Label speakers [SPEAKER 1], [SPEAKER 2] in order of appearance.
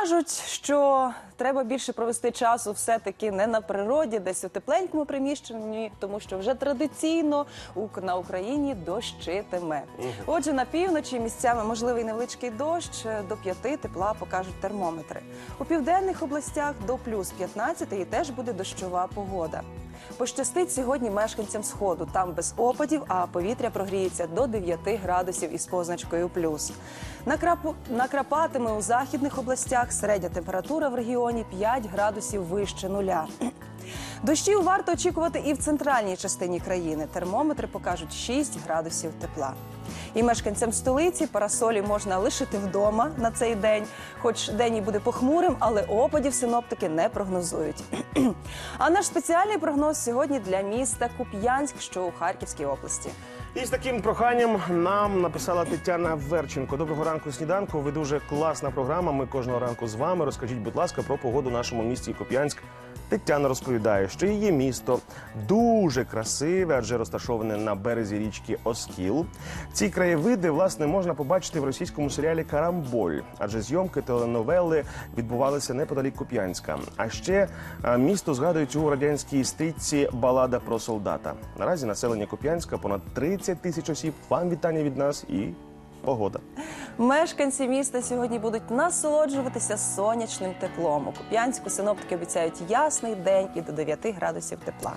[SPEAKER 1] Кажуть, що треба більше провести часу все-таки не на природі, десь у тепленькому приміщенні, тому що вже традиційно на Україні дощитиме. Отже, на півночі місцями можливий невеличкий дощ е, до 5 тепла покажуть термометри. У південних областях до плюс 15 і теж буде дощова погода. Пощастить сьогодні мешканцям сходу. Там без опадів, а повітря прогріється до 9 градусів із позначкою плюс. Накрапатиме у західних областях середня температура в регіоні 5 градусів вище нуля. Дощів варто очікувати і в центральній частині країни. Термометри покажуть 6 градусів тепла. І мешканцям столиці парасолі можна лишити вдома на цей день, хоч день і буде похмурим, але опадів синоптики не прогнозують. А наш спеціальний прогноз сьогодні для міста Куп'янськ, що у Харківській області.
[SPEAKER 2] І з таким проханням нам написала Тетяна Верченко. Доброго ранку, сніданку. Ви дуже класна програма. Ми кожного ранку з вами. Розкажіть, будь ласка, про погоду в нашому місті Куп'янськ. Тетяна розповідає, що її місто дуже красиве, адже розташоване на березі річки Оскіл. Ці краєвиди власне можна побачити в російському серіалі Карамболь, адже зйомки теленовели відбувалися неподалік Куп'янська. А ще е, місто згадують у радянській стрічці Балада про солдата. Наразі населення Куп'янська понад 30 тисяч осіб. Вам вітання від нас і погода.
[SPEAKER 1] Мешканці міста сьогодні будуть насолоджуватися сонячним теплом. У Куп'янську синоптики обіцяють ясний день і до 9 градусів тепла.